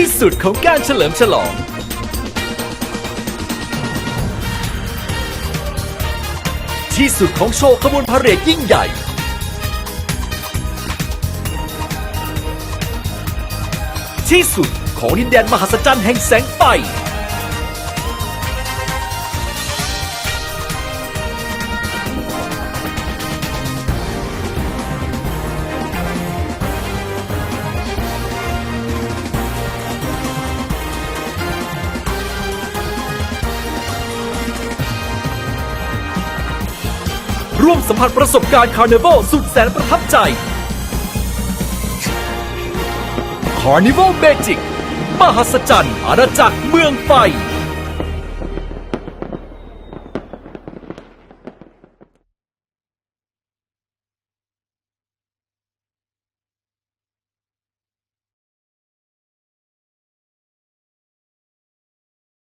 ที่สุดของการเฉลิมฉลอง ที่สุดของโชว์ขบวนพาเหรดยิ่งใหญ่ ที่สุดของดินแดนมหัศจรรย์แห่งแสงไฟ ร่วมสัมผัสประสบการณ์คาร์นิวัลสุดแสนประทับใจคาร์นิวัลเมจิกมหัศจรรย์อาณาจักรเมืองไฟ